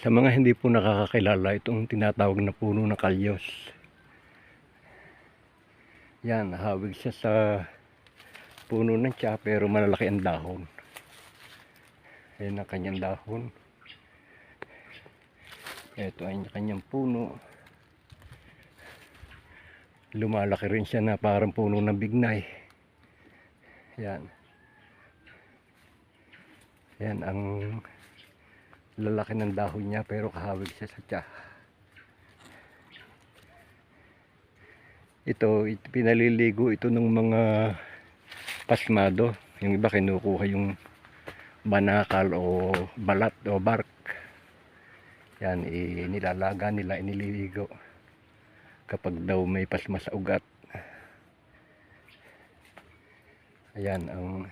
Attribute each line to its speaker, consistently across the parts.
Speaker 1: Sa mga hindi po nakakakilala, itong tinatawag na puno ng kalyos. Yan, hawig siya sa puno ng tiya pero malalaki ang dahon. Ayan ang kanyang dahon. Ito ay kanyang puno. Lumalaki rin siya na parang puno ng bignay. Yan. Yan ang lalaki ng dahon niya pero kahawig siya sa tiya. Ito, ito pinaliligo ito ng mga pasmado. Yung iba kinukuha yung banakal o balat o bark. Yan, eh, nilalaga nila, inililigo. Kapag daw may pasma sa ugat. Ayan ang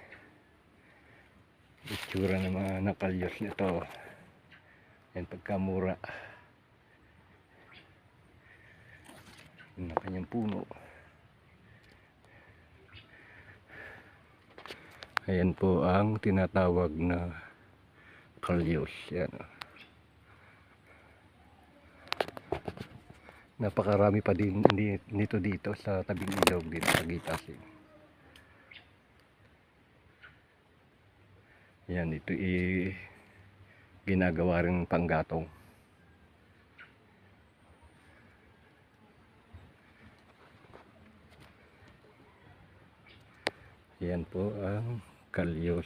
Speaker 1: itsura ng mga nakalyos nito. Yan pagkamura. Ang kanyang puno. Ayan po ang tinatawag na kalyos. Yan. Napakarami pa din di- nito dito sa tabing ilog dito sa Gitasig. Yan, ito i ginagawa rin panggatong. Yan po ang kalyos.